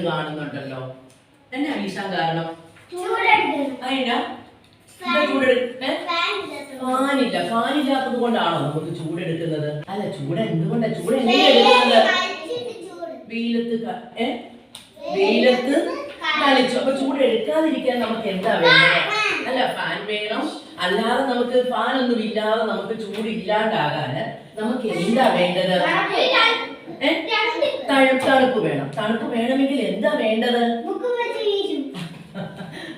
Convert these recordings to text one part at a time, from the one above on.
ആയിട്ട് കാണുന്നുണ്ടല്ലോ. എന്നാ വീശാൻ കാരണം. അതിനാ ഫാനില്ല ഫാനില്ലാത്തത് കൊണ്ടാണോ നമുക്ക് ചൂടെടുക്കുന്നത്? അല്ല ചൂട് എന്തുകൊണ്ടാ? ചൂട് എങ്ങനെയാണ് വെയിലത്ത്? വെയിലത്ത് കളിച്ചു. അപ്പൊ ചൂട് എടുക്കാതിരിക്കാൻ നമുക്ക് എന്താ വേണ്ടത്? അല്ല ഫാൻ വേണം. അല്ലാതെ നമുക്ക് ഫാൻ ഒന്നും ഇല്ലാതെ നമുക്ക് ചൂട് ഇല്ലാണ്ടാകാന് നമുക്ക് എന്താ വേണ്ടത്? തണുപ്പ് വേണം. തണുപ്പ് വേണമെങ്കിൽ എന്താ വേണ്ടത്?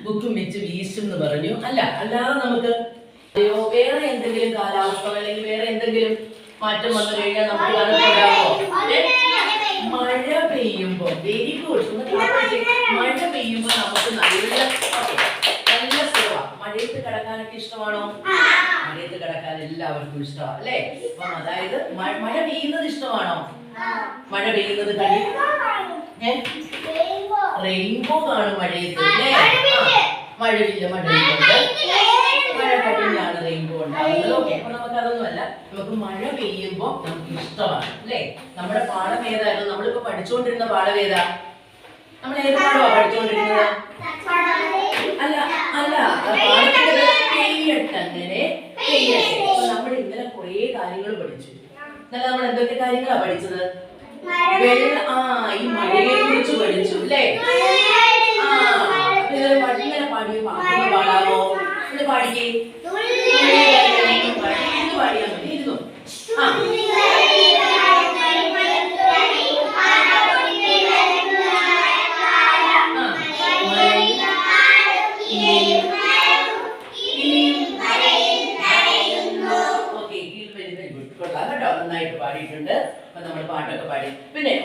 ബുക്ക് വെച്ച് വീശും എന്ന് പറഞ്ഞു. അല്ല അല്ലാതെ നമുക്ക് അയ്യോ വേറെ എന്തെങ്കിലും കാലാവസ്ഥ അല്ലെങ്കിൽ വേറെ എന്തെങ്കിലും മാറ്റം വന്നു കഴിഞ്ഞാൽ നമുക്ക് തണുപ്പുണ്ടാവോ? മഴ പെയ്യുമ്പോ വെരി ഗുഡ് മഴ. പെയ്യുമ്പോ നമുക്ക് നല്ല നല്ല മഴയത്ത് കിടക്കാനൊക്കെ ഇഷ്ടമാണോ? മഴയത്ത് കിടക്കാൻ എല്ലാവർക്കും ഇഷ്ടമാണ് അല്ലേ? അപ്പം അതായത് മഴ പെയ്യുന്നത് ഇഷ്ടമാണോ? മഴ പെയ്യുന്നത് കളി റെയിൻബോ ആണ് മഴയത്ത് അല്ലേ? മഴവില്ല മഴവില്ലുണ്ട് മഴ കഴിഞ്ഞാണ് റെയിൻബോ ഉണ്ടാകുന്നത് ഓക്കെ അപ്പൊ നമുക്ക് അതൊന്നുമല്ല നമുക്ക് മഴ പെയ്യുമ്പോ നമുക്ക് ഇഷ്ടമാണ് അല്ലേ? നമ്മുടെ പാഠം ഏതായിരുന്നു നമ്മളിപ്പോ പഠിച്ചുകൊണ്ടിരുന്ന പാഠം ഏതാ? നമ്മൾ ഏത് പാഠമാ പഠിച്ചുകൊണ്ടിരുന്നത് അല്ല അല്ല പാഠത്തിന്റെ പേര് പെയ്യട്ടെ അങ്ങനെ പെയ്യട്ടെ. നമ്മൾ ഇന്നലെ കുറേ കാര്യങ്ങൾ പഠിച്ചു. ഇന്നലെ നമ്മൾ എന്തൊക്കെ കാര്യങ്ങളാ പഠിച്ചത്? വെള്ളം ആ ഈ മഴയെ കുറിച്ച് പഠിച്ചു അല്ലേ? പാടി- പാടിയ പാട്ടൊന്ന് പാടാമോ പാടിക്കേ. പാടിയാ മതി. ഇരുന്നു. ആ.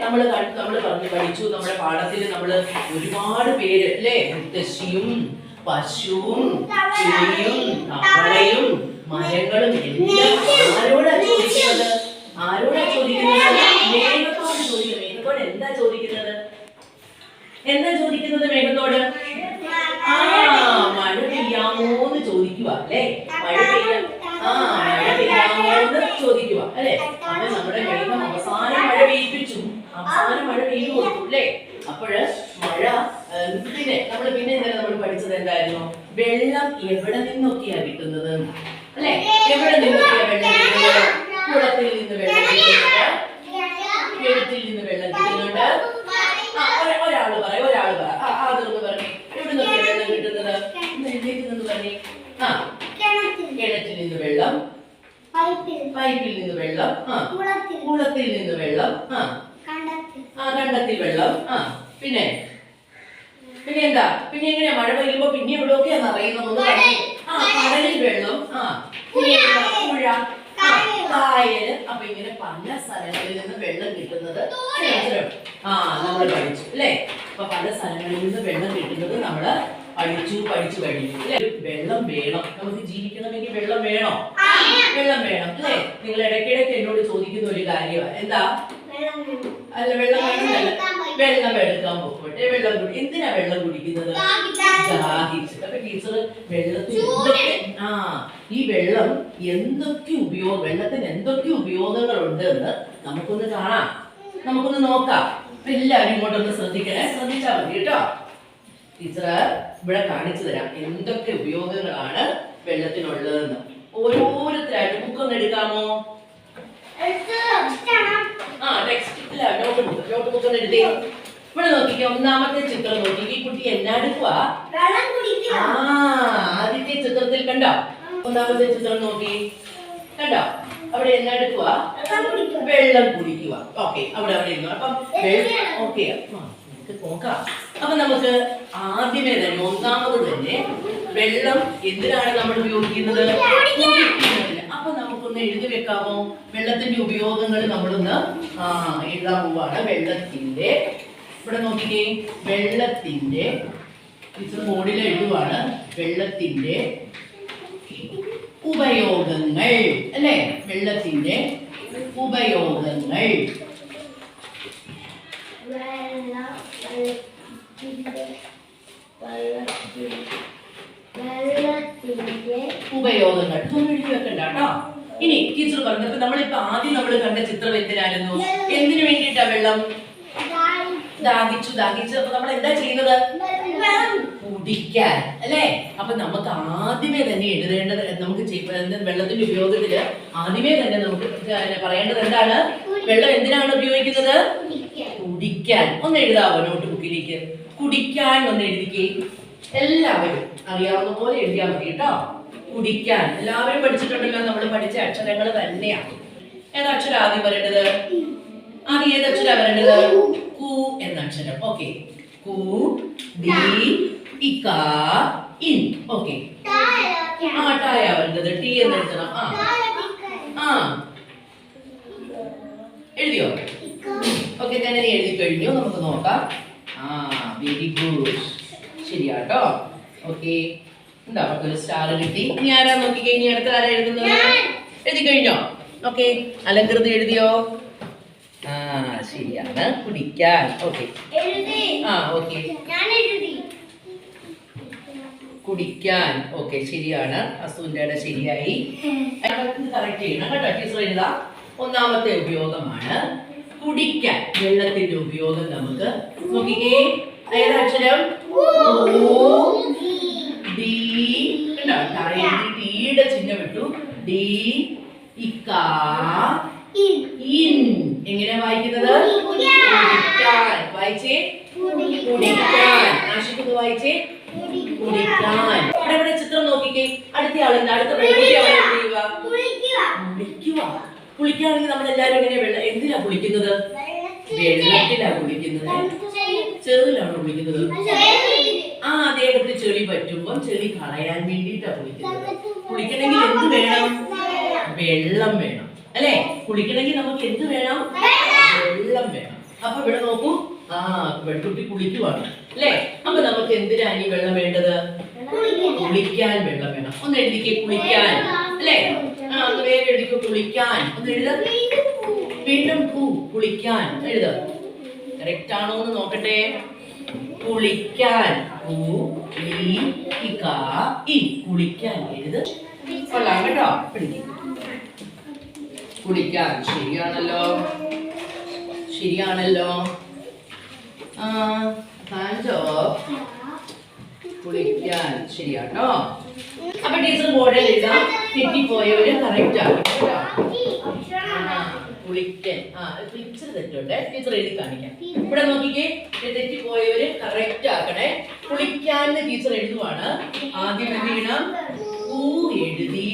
നമ്മൾ നമ്മൾ പറഞ്ഞു പഠിച്ചു നമ്മുടെ പാഠത്തിൽ നമ്മൾ ഒരുപാട് പേര് അല്ലേ? മുത്തശ്ശിയും പശുവും ചെടിയും തവളയും മരങ്ങളും എല്ലാം ആരോടാ ചോദിക്കുന്നത്? ആരോടാ ചോദിക്കുന്നത്? മേഘത്തോട് ചോദിക്കുന്നത്. എന്താ ചോദിക്കുന്നത്? എന്താ ചോദിക്കുന്നത് മേഘത്തോട്? ആ മഴ പെയ്യാമോന്ന് ചോദിക്കുക അല്ലേ? മഴ പെയ്യാ ആ മഴ പെയ്യാമോന്ന് ചോദിക്കുക അല്ലേ? അപ്പൊ നമ്മുടെ മേഘം അവസാനം മഴ പെയ്യിപ്പിച്ചു. അവസാനം മഴ പെയ്തു കൊടുത്തു അല്ലേ? അപ്പോഴ് മഴ പിന്നെ നമ്മൾ പിന്നെ ഇന്നലെ നമ്മൾ പഠിച്ചത് എന്തായിരുന്നു? വെള്ളം എവിടെ നിന്നൊക്കെയാ കിട്ടുന്നത്? അല്ലെ? എവിടെ നിന്നൊക്കെയാ വെള്ളം കിട്ടുന്നത്? കുളത്തിൽ നിന്ന് വെള്ളം കിട്ടുന്നുണ്ട്. കിണറ്റിൽ നിന്ന് വെള്ളം കിട്ടുന്നുണ്ട്. ഒരാൾ പറ ഒരാൾ പറ. അതൊന്ന് പറഞ്ഞേ. എവിടെ നിന്നൊക്കെയാ വെള്ളം കിട്ടുന്നത്? നിന്ന് പറഞ്ഞേ? ആ കിണറ്റിൽ നിന്ന് വെള്ളം. പൈപ്പിൽ. നിന്ന് വെള്ളം. ആ കുളത്തിൽ നിന്ന് വെള്ളം. ആ. ആ പിന്നെ? പിന്നെ എന്താ? പിന്നെ എങ്ങനെയാ? മഴ പെയ്യുമ്പോ പിന്നെ എവിടെയൊക്കെയാ നിറയുന്നത് ആ കടലിൽ വെള്ളം. ആ? പുഴ. കായൽ അപ്പൊ ഇങ്ങനെ പല സ്ഥലങ്ങളിൽ നിന്ന് വെള്ളം കിട്ടുന്നത് ആ നമ്മൾ പഠിച്ചു. അല്ലേ? അപ്പൊ പല സ്ഥലങ്ങളിൽ നിന്ന് വെള്ളം കിട്ടുന്നത് നമ്മൾ പഠിച്ചു പഠിച്ചു കഴിഞ്ഞു അല്ലെ? വെള്ളം വേണം. നമുക്ക് ജീവിക്കണമെങ്കിൽ വെള്ളം വേണോ? വെള്ളം വേണം. അല്ലേ? നിങ്ങൾ ഇടയ്ക്കിടയ്ക്ക് എന്നോട് ചോദിക്കുന്ന ഒരു കാര്യമാണ് എന്താ? അല്ല വെള്ളം വേണമെന്നല്ല വെള്ളം എടുക്കാൻ പോകട്ടെ വെള്ളം കുടി എന്തിനാ വെള്ളം കുടിക്കുന്നത്? ദാഹിച്ചിട്ട് അപ്പൊ ടീച്ചർ വെള്ളത്തിൽ ആ ഈ വെള്ളം എന്തൊക്കെ ഉപയോഗം വെള്ളത്തിന് എന്തൊക്കെ ഉപയോഗങ്ങളുണ്ട് എന്ന് നമുക്കൊന്ന് കാണാം. നമുക്കൊന്ന് നോക്കാം. അപ്പൊ എല്ലാവരും ഇങ്ങോട്ടൊന്ന് ശ്രദ്ധിക്കണേ. ശ്രദ്ധിച്ചാൽ മതി കേട്ടോ. ടീച്ചർ ഇവിടെ കാണിച്ചു തരാം എന്തൊക്കെ ഉപയോഗങ്ങളാണ് വെള്ളത്തിനുള്ളതെന്ന്. ഓരോരുത്തരായിട്ട് ബുക്കൊന്ന് എടുക്കാമോ? ആ text notebook notebook ഒന്ന് എടുത്തേ ഇവിടെ നോക്കിക്കേ ഒന്നാമത്തെ ചിത്രം നോക്കി. ഈ കുട്ടി എന്നാ എടുക്കുക വെള്ളം ആ ആദ്യത്തെ ചിത്രത്തിൽ കണ്ടോ? ഒന്നാമത്തെ ചിത്രം നോക്കി. കണ്ടോ? അവിടെ എന്നാ എടുക്കുക വെള്ളം കുടിക്കുക. ഓക്കെ അവിടെ അവിടെ ഇരുന്നു. അപ്പം ഓക്കെ നമുക്ക് നോക്കാം. അപ്പൊ നമുക്ക് ആദ്യമേ തന്നെ ഒന്നാമത് തന്നെ വെള്ളം എന്തിനാണ് നമ്മൾ ഉപയോഗിക്കുന്നത്. നമുക്കൊന്ന് എഴുതി വെക്കാമോ? വെള്ളത്തിന്റെ ഉപയോഗങ്ങൾ നമ്മളൊന്ന് എഴുതാൻ പോവാണ്. വെള്ളത്തിന്റെ ഇവിടെ നോക്കിക്കേ. വെള്ളത്തിന്റെ ടീച്ചർ ബോർഡിൽ എഴുതുവാണ്. വെള്ളത്തിന്റെ ഉപയോഗങ്ങൾ അല്ലേ? വെള്ളത്തിന്റെ ഉപയോഗങ്ങൾ വെള്ളം വെള്ളത്തിന്റെ വെള്ളത്തിന്റെ വെള്ളത്തിന്റെ ഉപയോഗങ്ങൾ ഇതൊന്നും എഴുതി വെക്കണ്ട കേട്ടോ ഇനി ടീച്ചർ പറഞ്ഞപ്പോ നമ്മളിപ്പോ ആദ്യം നമ്മൾ കണ്ട ചിത്രം എന്തിനായിരുന്നു എന്തിനു വേണ്ടിയിട്ടാ വെള്ളം ദാഹിച്ചു ദാഹിച്ചു അപ്പൊ നമ്മൾ എന്താ ചെയ്യുന്നത് കുടിക്കാൻ അല്ലേ അപ്പൊ നമുക്ക് ആദ്യമേ തന്നെ എഴുതേണ്ടത് നമുക്ക് വെള്ളത്തിന്റെ ഉപയോഗത്തിൽ ആദ്യമേ തന്നെ നമുക്ക് പറയേണ്ടത് എന്താണ്? വെള്ളം എന്തിനാണ് ഉപയോഗിക്കുന്നത്? കുടിക്കാൻ. ഒന്ന് എഴുതാവോ നോട്ട് ബുക്കിലേക്ക് കുടിക്കാൻ ഒന്ന് എഴുതിക്കേ. എല്ലാവരും അറിയാവുന്ന പോലെ എഴുതിയാൽ മതി കേട്ടോ. കുടിക്കാൻ. എല്ലാവരും പഠിച്ചിട്ടുണ്ടല്ലോ നമ്മൾ പഠിച്ച അക്ഷരങ്ങൾ തന്നെയാണ് ഏതാ അക്ഷരം ആദ്യം വരേണ്ടത് ആദ്യം ഏത് അക്ഷരം വരേണ്ടത് കു എന്ന അക്ഷരം. ഓക്കെ. കു ഡി ഇക്ക ഇൻ. ഓക്കെ. ആ ടായ വരുന്നത് ടി എന്ന് എഴുതണം. ആ. ആ. എഴുതിയോ? ഓക്കെ തന്നെ എഴുതി കഴിഞ്ഞു. നമുക്ക് നോക്കാം. ആ വെരി ഗുഡ് ശരിയാട്ടോ. ഓക്കെ. എന്താ നമുക്കൊരു സ്റ്റാർ കിട്ടി? ഇനി ആരാ നോക്കിക്കേ? ഇനി അടുത്ത ആരാ എഴുതുന്നത്? എഴുതി കഴിഞ്ഞോ? ഓക്കെ. അലങ്കൃതി എഴുതിയോ? ആ ശരിയാണ്. കുടിക്കാൻ. ഓക്കെ. ആ ഓക്കെ. കുടിക്കാൻ. ഓക്കെ ശരിയാണ്. അസുവിന്റെ ഇട ശരിയായി കറക്റ്റ് ചെയ്യണം കേട്ടോ. ടീച്ചർ എഴുതാം. ഒന്നാമത്തെ ഉപയോഗമാണ് കുടിക്കാൻ. വെള്ളത്തിന്റെ ഉപയോഗം നമുക്ക് നോക്കിക്കേ. ഏതാക്ഷരം ഡിയുടെ ചിഹ്നം ഇട്ടു. ഡി ഇക്ക ഇൻ. എങ്ങനെ വായിക്കുന്നത്? വായിച്ചേ? കുടിക്കാൻ. ആഷിക്കുന്നത് വായിച്ചേ? കുടിക്കാൻ. ഇവിടെ ഇവിടെ ചിത്രം നോക്കിക്കേ? അടുത്ത ആളുണ്ട് അടുത്ത പെൺകുട്ടി അവളെ എന്ത് ചെയ്യുക? കുളിക്കുക. കുളിക്കുകയാണെങ്കിൽ നമ്മൾ എല്ലാവരും ഇങ്ങനെ വെള്ളം എന്തിനാ കുളിക്കുന്നത്? വെള്ളത്തിലാ കുളിക്കുന്നത്. ചെറുതിലാണോ കുളിക്കുന്നത്? ആ അദ്ദേഹത്തിന് ചെളി പറ്റുമ്പോൾ ചെളി കളയാൻ വേണ്ടിയിട്ടാ കുളിക്കുന്നത്. കുളിക്കണമെങ്കിൽ എന്ത് വേണം? വെള്ളം വേണം. അല്ലേ? കുളിക്കണമെങ്കിൽ നമുക്ക് എന്ത് വേണം? വെള്ളം വേണം. അപ്പൊ ഇവിടെ നോക്കൂ. ആ പെൺകുട്ടി കുളിക്കുവാണ്. അല്ലേ? അപ്പൊ നമുക്ക് എന്തിനാണ് ഈ വെള്ളം വേണ്ടത്? കുളിക്കാൻ വെള്ളം വേണം. ഒന്ന് എഴുതിക്കെ കുളിക്കാൻ. അല്ലേ? ആ ഒന്ന് വേറെ കുളിക്കാൻ. ഒന്ന് എഴുത. വീണ്ടും പൂ കുളിക്കാൻ. എഴുത. കറക്റ്റ് ആണോ എന്ന് നോക്കട്ടെ. കുളിക്കാൻ. പൂ ഇ കുളിക്കാൻ എഴുത്. കൊള്ളാം കേട്ടോ. കുളിക്കാൻ. ശരിയാണല്ലോ. ശരിയാണല്ലോ. ആ കാഞ്ചോ കുളിക്കാൻ ശരിയാട്ടോ. അപ്പൊ ടീച്ചർ ബോർഡിൽ എഴുതാം തെറ്റിപ്പോയവര് കറക്റ്റ് കുളിക്കാൻ ആ ടീച്ചർ തെറ്റുണ്ട്. ടീച്ചർ എഴുതി കാണിക്കാം. ഇവിടെ നോക്കിക്കേ. തെറ്റിപ്പോയവര് കറക്റ്റ് ആക്കണേ. കുളിക്കാൻ ടീച്ചർ എഴുതുവാണ്. ആദ്യം എന്ത് ചെയ്യണം? എഴുതി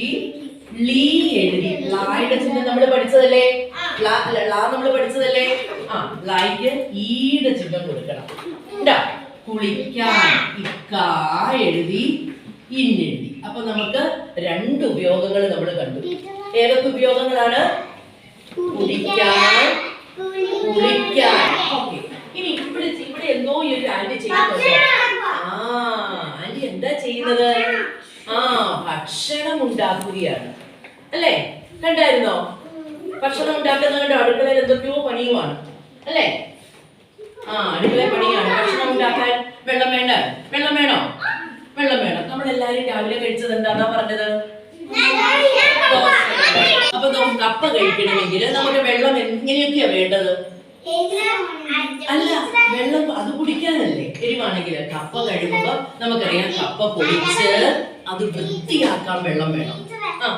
ലീ എഴുതി. ലായുടെ ചിഹ്നം നമ്മൾ പഠിച്ചതല്ലേ? ലാ നമ്മൾ പഠിച്ചതല്ലേ? ആ ലായ്ക്ക് ഈയുടെ ചിഹ്നം കൊടുക്കണം. ഉണ്ടാ. കുളിക്കാൻ ഇക്ക എഴുതി ഇന്നെഴുതി അപ്പൊ നമുക്ക് രണ്ട് ഉപയോഗങ്ങൾ നമ്മൾ കണ്ടു. ഏതൊക്കെ ഉപയോഗങ്ങളാണ്? കുളിക്കാൻ കുളിക്കാൻ. ഓക്കെ. ഇനി ഇവിടെ ഇവിടെ എന്തോ ഈ ഒരു ആന്റി ചെയ്യുന്നുണ്ട്. ആ ആന്റി എന്താ ചെയ്യുന്നത്? ആ ഭക്ഷണം ഉണ്ടാക്കുകയാണ്. അല്ലേ? കണ്ടായിരുന്നോ? ഭക്ഷണം ഉണ്ടാക്കുന്ന കണ്ടോ? അടുക്കളയിൽ എന്തൊക്കെയോ പണിയുമാണ് അല്ലേ? ആ അടുക്കളയിൽ പണിയാണ്. ഭക്ഷണം ഉണ്ടാക്കാൻ വെള്ളം വേണ്ട. വെള്ളം വേണോ? വെള്ളം വേണം. നമ്മൾ എല്ലാരും രാവിലെ കഴിച്ചത് എന്താന്നാ പറഞ്ഞത്? അപ്പൊ കപ്പ കഴിക്കണമെങ്കിൽ നമുക്ക് വെള്ളം എങ്ങനെയൊക്കെയാ വേണ്ടത്? അല്ല വെള്ളം അത് കുടിക്കാനല്ലേ. എരിവാണെങ്കിൽ കപ്പ കഴിയുമ്പോ നമുക്കറിയാം കപ്പ പൊടിച്ച് അത് വൃത്തിയാക്കാൻ വെള്ളം വേണം. ആ.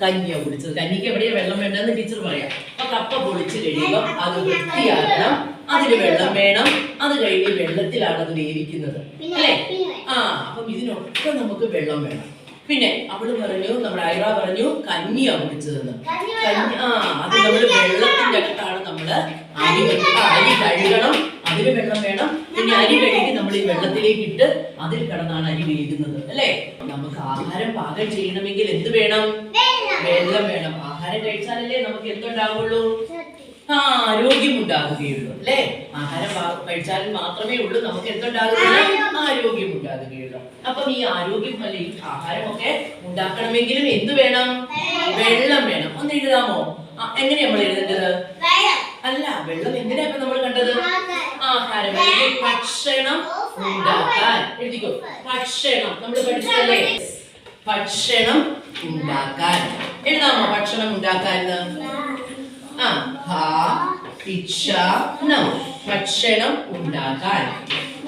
കഞ്ഞിയാ കുടിച്ചത്. കഞ്ഞിക്ക് എവിടെയാ വെള്ളം വേണ്ടതെന്ന് ടീച്ചർ പറയാം. അപ്പൊ കപ്പ പൊളിച്ച് കഴിയുമ്പോൾ അത് വൃത്തിയാക്കണം. അതിന് വെള്ളം വേണം. അത് കഴിഞ്ഞ് വെള്ളത്തിലാണ് അത് വേവിക്കുന്നത് അല്ലേ? ആ അപ്പം ഇതിനൊക്കെ നമുക്ക് വെള്ളം വേണം. പിന്നെ അവൾ പറഞ്ഞു നമ്മുടെ ഐറ പറഞ്ഞു കഞ്ഞിയാ കുടിച്ചതെന്ന്. കഞ്ഞി ആ അത് നമ്മൾ വെള്ളത്തിന്റെ അടുത്താണ് നമ്മൾ അരി അരി കഴുകണം. അതിന് വെള്ളം വേണം. പിന്നെ അരി കഴുകി നമ്മൾ ഈ വെള്ളത്തിലേക്ക് ഇട്ട് അതിൽ കിടന്നാണ് അരി വേകുന്നത് അല്ലേ? നമുക്ക് ആഹാരം പാകം ചെയ്യണമെങ്കിൽ എന്ത് വേണം? വെള്ളം. വേണം. ആഹാരം കഴിച്ചാലല്ലേ നമുക്ക് എന്തുണ്ടാവുള്ളൂ? ആ ആരോഗ്യം ഉണ്ടാകുകയുള്ളൂ അല്ലേ? ആഹാരം കഴിച്ചാൽ മാത്രമേ ഉള്ളൂ നമുക്ക് എന്തുണ്ടാകുകയുള്ളൂ ആരോഗ്യം. ഉണ്ടാകുകയുള്ളൂ അപ്പം ഈ ആരോഗ്യം അല്ലെ ഈ ആഹാരമൊക്കെ ഉണ്ടാക്കണമെങ്കിലും എന്ത് വേണം? വെള്ളം. വേണം. ഒന്ന് എഴുതാമോ? എങ്ങനെയാ നമ്മൾ എഴുതേണ്ടത്? അല്ല വെള്ളം എങ്ങനെയാ ഇപ്പൊ നമ്മൾ കണ്ടത്? ആഹാരം. അല്ലെങ്കിൽ ഭക്ഷണം ഉണ്ടാക്കാൻ. എഴുതിക്കോ. ഭക്ഷണം. നമ്മൾ പഠിച്ചതല്ലേ? ഭക്ഷണം ഉണ്ടാക്കാൻ. എഴുതാമോ ഭക്ഷണം ഉണ്ടാക്കാൻ ആ ഭ ഭക്ഷണം ഉണ്ടാക്കാൻ.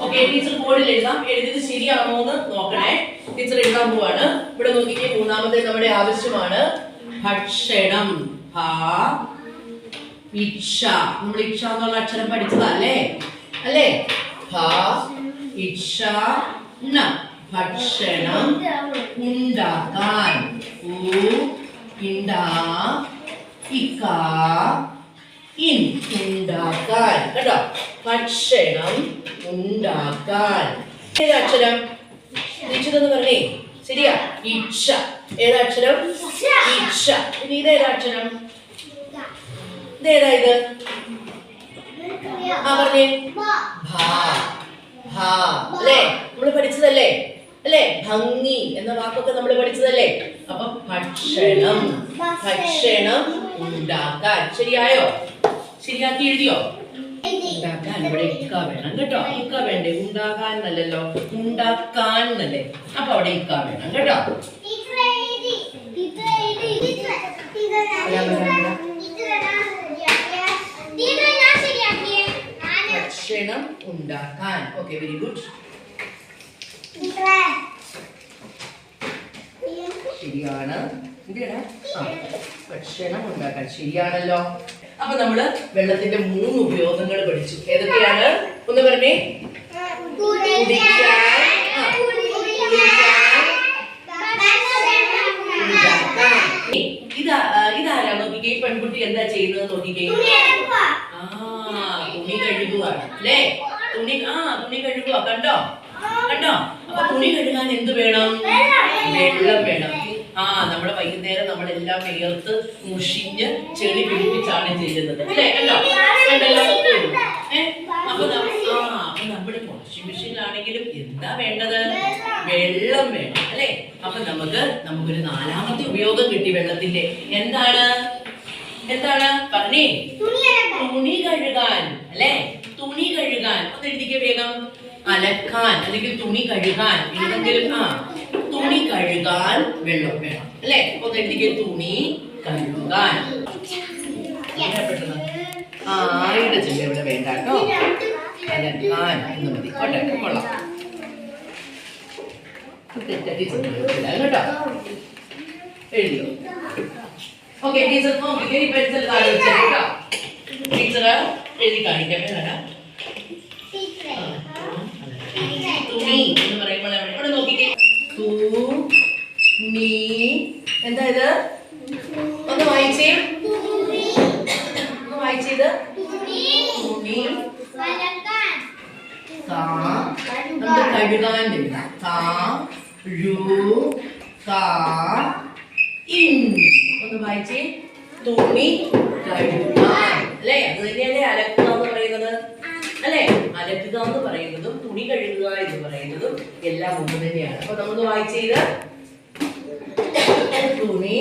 ഓക്കെ ടീച്ചർ ബോർഡിൽ എഴുതാം. എഴുതിയത് ശരിയാണോ എന്ന് നോക്കണേ. ടീച്ചർ എഴുതാൻ പോവാണ്. ഇവിടെ നോക്കിക്കേ മൂന്നാമത്തെ നമ്മുടെ ആവശ്യമാണ് ഭക്ഷണം. ഭ ഇച്ഛ. നമ്മൾ ഇച്ഛ എന്നുള്ള അക്ഷരം പഠിച്ചതല്ലേ അല്ലേ? ഇച്ഛ ന ഭക്ഷണം ഉണ്ടാക്കാൻ. ഉണ്ടാക്കാൻ. കേട്ടോ? ഭക്ഷണം ഉണ്ടാക്കാൻ. ഏതാ അക്ഷരം? നിശ്ചിതെന്ന് പറഞ്ഞേ. ശരിയാ. ഏതാ അക്ഷരം? ഇച്ഛ. ഇനി ഇതേതാ ഇത്? ആ പറഞ്ഞേ. അല്ലേ? നമ്മൾ പഠിച്ചതല്ലേ? അല്ലേ? ഭംഗി എന്ന വാക്കൊക്കെ നമ്മൾ പഠിച്ചതല്ലേ? അപ്പൊ ഭക്ഷണം. ഭക്ഷണം ഉണ്ടാക്കാൻ. ശരിയായോ? ശരിയാക്കി എഴുതിയോ? ഉണ്ടാക്കാൻ. ഇവിടെ ഇക്ക വേണം കേട്ടോ. ഇക്ക വേണ്ടേ? ഉണ്ടാക്കാൻ നല്ലല്ലോ. ഉണ്ടാക്കാൻ നല്ലേ? അപ്പൊ അവിടെ ഇക്ക വേണം കേട്ടോ. ഉണ്ടാക്കാൻ. Okay very good. ശരിയാണ്. ഭക്ഷണം ഉണ്ടാക്കാൻ. ശരിയാണല്ലോ. അപ്പൊ നമ്മൾ വെള്ളത്തിന്റെ മൂന്ന് ഉപയോഗങ്ങൾ പഠിച്ചു. ഏതൊക്കെയാണ്? ഒന്ന് പറഞ്ഞേ. ഇതാ ഇതാരാ നോക്കിക്കേ? പെൺകുട്ടി എന്താ ചെയ്യുന്നത് നോക്കിക്കേ? ആ തുണി കഴുകുവാണ്. അല്ലേ? തുണി ആ തുണി കഴുകുക. കണ്ടോ? കണ്ടോ? അപ്പൊ തുണി കഴുകാൻ എന്ത് വേണം? വെള്ളം വേണം. ആ നമ്മുടെ വൈകുന്നേരം നമ്മളെല്ലാം വിയർത്ത് മുഷിഞ്ഞ് ചെളി പിടിപ്പിച്ചാണ് ചെയ്യുന്നത്. അല്ലേ? കണ്ടോ? കണ്ടല്ലോ? അപ്പൊ ആ അപ്പൊ നമ്മുടെ വാഷിംഗ് മെഷീനിലാണെങ്കിലും എന്താ വേണ്ടത്? വെള്ളം വേണം. അല്ലേ? അപ്പൊ നമുക്ക് നമുക്കൊരു നാലാമത്തെ ഉപയോഗം കിട്ടി വെള്ളത്തിന്റെ. എന്താണ്? എന്താണ്? പറഞ്ഞേ. തുണി കഴുകാൻ. അല്ലേ? തുണി കഴുകാൻ. ഒന്ന് എഴുതിക്കേ വേഗം. അലക്കാൻ അല്ലെങ്കിൽ തുണി കഴുകാൻ. ഏതെങ്കിലും ആ തുണി കഴുകാൻ വെള്ളം വേണം. അല്ലെ? ഒന്ന് എഴുതിക്കേ തുണി കഴുകാൻ. ആരുടെ ചെല്ല ഇവിടെ വേണ്ട കേട്ടോ. അലക്കാൻ. എന്ന് മതി. കോട്ടെ കൊള്ളാം. തെറ്റാക്കി കേട്ടോ. എഴുതിയോ? ഓക്കെ ടീച്ചർ നോക്കി. പെൻസിൽ എഴുതി കാണിക്കട്ടെ തരാം തുണി എന്ന് പറയുമ്പോൾ ഇവിടെ നോക്കിക്കേ. തു നീ എന്താ ഇത്? ഒന്ന് വായിച്ചേ. ഒന്ന് വായിച്ചത് തുണി. കാ നമുക്ക് കഴുകാൻ വരില്ല കാ രു കാ ഇൻ. ഒന്ന് വായിച്ചേ. തുണി കഴുകാൻ. അല്ലേ? അത് തന്നെയല്ലേ അലക്കുക എന്ന് പറയുന്നത്? അല്ലേ? അലക്കുക എന്ന് പറയുന്നതും തുണി കഴുകുക എന്ന് പറയുന്നതും എല്ലാം ഒന്ന് തന്നെയാണ്. അപ്പൊ നമ്മൾ വായിച്ചത് തുണി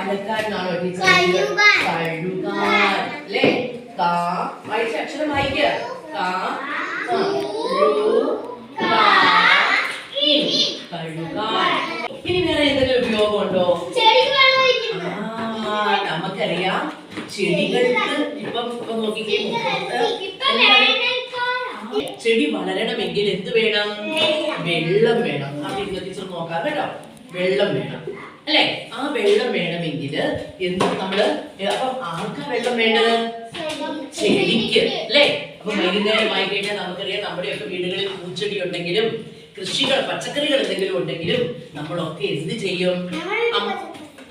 അലക്കാനാണോ ടീച്ചർ കഴുകാൻ. അല്ലേ? കാ. വായിച്ച അക്ഷരം വായിക്കുക കാ. കഴുകാൻ. ഇനി വേറെ എന്തെങ്കിലും ഉപയോഗമുണ്ടോ? ആ. നമുക്കറിയാം ചെടികൾക്ക് ഇപ്പം ഇപ്പൊ നോക്കിക്കേ ചെടി വളരണമെങ്കിൽ എന്ത് വേണം? വെള്ളം. വേണം. ആ ടീച്ചർ നോക്കാം കേട്ടോ. വെള്ളം വേണം. അല്ലെ? ആ വെള്ളം വേണമെങ്കിൽ എന്ത് നമ്മൾ അപ്പം ആർക്കാ വെള്ളം വേണ്ടത്? ചെടിക്ക്. അല്ലെ? അപ്പൊ വൈകുന്നേരം ആയി കഴിഞ്ഞാൽ നമുക്കറിയാം നമ്മുടെയൊക്കെ വീടുകളിൽ പൂച്ചെടി ഉണ്ടെങ്കിലും കൃഷികൾ പച്ചക്കറികൾ എന്തെങ്കിലും ഉണ്ടെങ്കിലും നമ്മളൊക്കെ എന്ത് ചെയ്യും?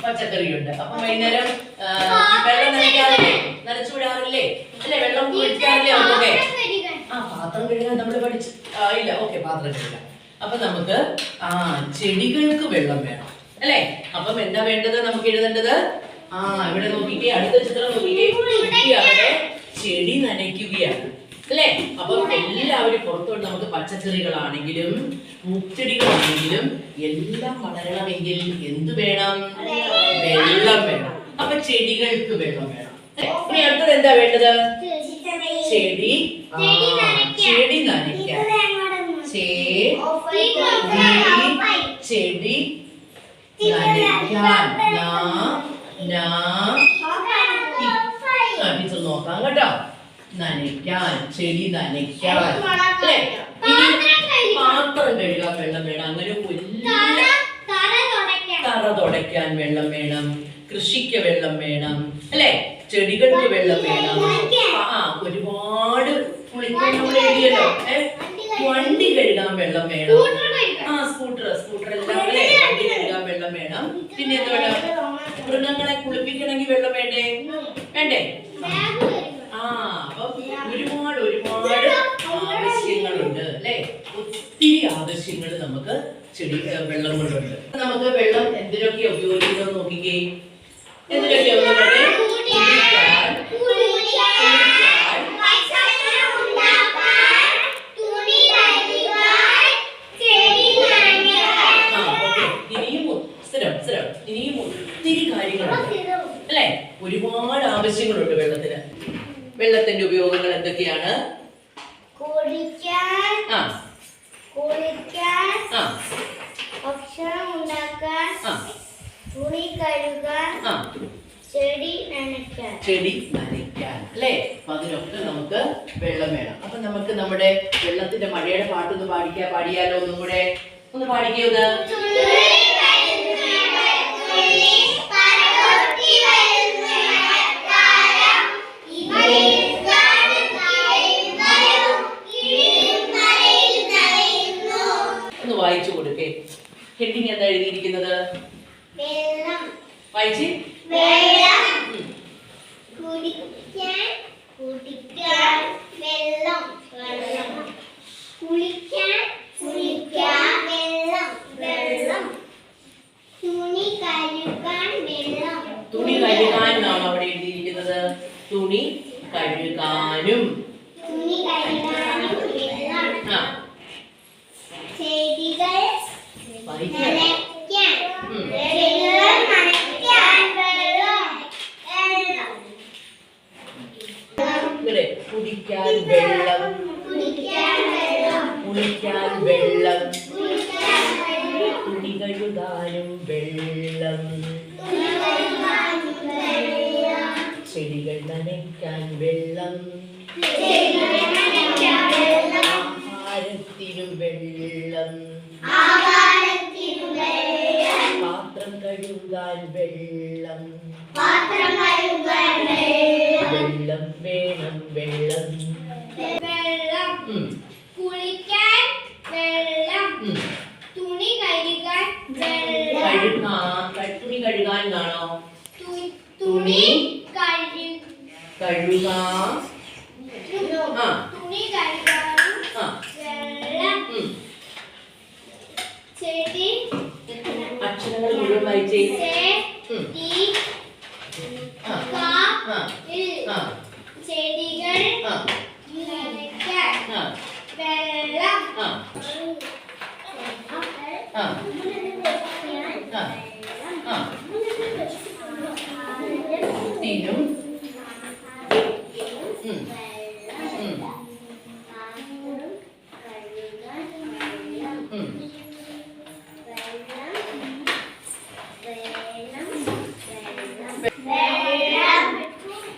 പച്ചക്കറിയുണ്ട്. അപ്പൊ വൈകുന്നേരം വെള്ളം നനയ്ക്കാറില്ലേ? നനച്ചു വിടാറില്ലേ അല്ലെ? വെള്ളം കുഴിക്കാറില്ലേ ഓക്കെ ആ പാത്രം കഴുകാൻ നമ്മൾ പഠിച്ചു ഇല്ല. ഓക്കെ പാത്രം കഴുകാം. അപ്പൊ നമുക്ക് ആ ചെടികൾക്ക് വെള്ളം വേണം. അല്ലേ? അപ്പം എന്താ വേണ്ടത് നമുക്ക് എഴുതേണ്ടത്? ആ ഇവിടെ നോക്കിക്കേ അടുത്ത ചിത്രം നോക്കിക്കേ. അവിടെ ചെടി നനയ്ക്കുകയാണ്. അല്ലേ? അപ്പം എല്ലാവരും പുറത്തോട്ട് നമുക്ക് പച്ചക്കറികളാണെങ്കിലും പൂച്ചെടികളാണെങ്കിലും എല്ലാം വളരണമെങ്കിൽ എന്ത് വേണം? വെള്ളം വേണം. അപ്പൊ ചെടികൾക്ക് വെള്ളം വേണം. ഇനി അടുത്തത് എന്താ വേണ്ടത്? ചെടി. ചെടി നനയ്ക്കാൻ. ചെടി നനയ്ക്കാൻ നാ നാ ടീച്ചർ നോക്കാം കേട്ടോ. നനയ്ക്കാൻ ചെടി നനയ്ക്കാൻ. പാത്രം കഴുകാൻ വെള്ളം വേണം. അങ്ങനെ തറ തുടയ്ക്കാൻ. വെള്ളം വേണം. കൃഷിക്ക് വെള്ളം വേണം. അല്ലെ? ചെടികൾക്ക് വെള്ളം വേണം. ആ ഒരുപാട് ഏ? വണ്ടി കഴുകാൻ. വെള്ളം വേണം. ആ സ്കൂട്ടർ സ്കൂട്ടർ എല്ലാം അല്ലേ? വണ്ടി കഴുകാൻ വെള്ളം വേണം. പിന്നെ എന്ത് വേണം മൃഗങ്ങളെ കുളിപ്പിക്കണമെങ്കിൽ വെള്ളം വേണ്ടേ? വേണ്ടേ? ഒരുപാട് ഒരുപാട് ആവശ്യങ്ങളുണ്ട് അല്ലെ? ഒത്തിരി ആവശ്യങ്ങൾ നമുക്ക് ചെടി വെള്ളം കൊണ്ടുണ്ട് നമുക്ക് വെള്ളം എന്തിനൊക്കെ ഉപയോഗിക്കുന്നത് നോക്കിക്കേ? എന്തിനൊക്കെ ഇനിയും ഒത്തിരി കാര്യങ്ങളുണ്ട്. അല്ലേ? ഒരുപാട് ആവശ്യങ്ങളുണ്ട് വെള്ളത്തിന്. വെള്ളത്തിന്റെ ഉപയോഗങ്ങൾ എന്തൊക്കെയാണ്? കുടിക്കാൻ ആ. കുളിക്കാൻ ആ. ഭക്ഷണം ഉണ്ടാക്കാൻ ആ. തുണി കഴുകാൻ ആ. ചെടി നനയ്ക്കാൻ. ചെടി നനയ്ക്കാൻ അല്ലേ? അപ്പൊ അതിനൊക്കെ നമുക്ക് വെള്ളം വേണം. അപ്പൊ നമുക്ക് നമ്മുടെ വെള്ളത്തിന്റെ മഴയുടെ പാട്ടൊന്ന് പാടിക്കാ പാടിയാലോ ഒന്നും കൂടെ ഒന്ന് പാടിക്കോ ഒന്ന്. വായിച്ച് വെള്ളം കുളിക്കാൻ കുളിക്കാൻ വെള്ളം. വെള്ളം. തുണി കഴുകാൻ വെള്ളം. തുണി അവിടെ എഴുതിയിരിക്കുന്നത്? തുണി കഴുകാനും. നനയ്ക്കാൻ വെള്ളം. ആഹാരത്തിനു വെള്ളം. പാത്രം കഴുകാൻ വെള്ളം പാത്രം കഴുകാൻ വെള്ളം വെള്ളം വേണം വെള്ളം വെള്ളം ഉം, കുളിക്കാൻ വെള്ളം ഉം. തുണി കഴുകാൻ വെള്ളം കഴുകാൻ ക- തുണി കഴുകാൻ എന്നാണോ തു- തുണി കഴു കഴുകാൻ ആ. തുണി കഴുകാൻ ആ വെള്ളം ഉം. ചെടി അക്ഷരങ്ങൾ മുഴുവൻ വായിച്ചേ ഉം. ചെടി ആ കാ ആ ഇൽ ആ ചെടികൾ വെള്ളം ആ ആ ആ തിനും ഉം, ഉം, ഉം.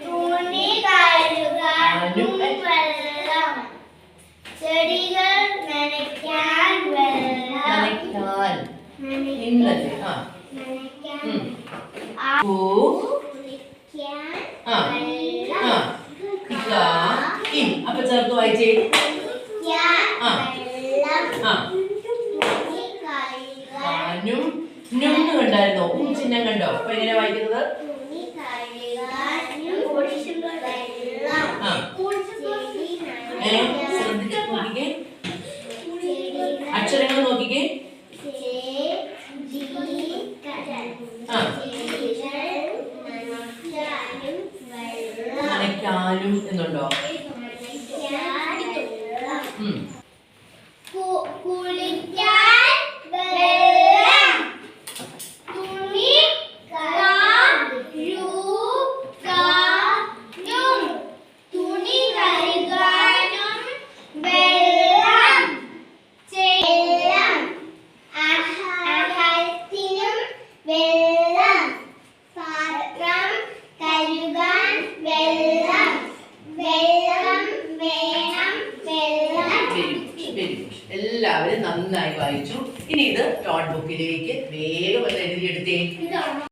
തുണി കഴുകാനും വെള്ളം ചെടികൾ നനയ്ക്കാൻ വെള്ളം നനയ്ക്കാൻ ഇന്നല്ലേ ആ നനയ്ക്കാൻ ഉം. ആ പൂ കുളിക്കാൻ ആ ആ വെള്ളം ഗ ഇൻ അപ്പൊ ചേർത്ത് വായിച്ചേ. കണ്ടായിരുന്നോ? ചിഹ്നം കണ്ടോ? അപ്പൊ എങ്ങനെ വായിക്കുന്നത്? Mm.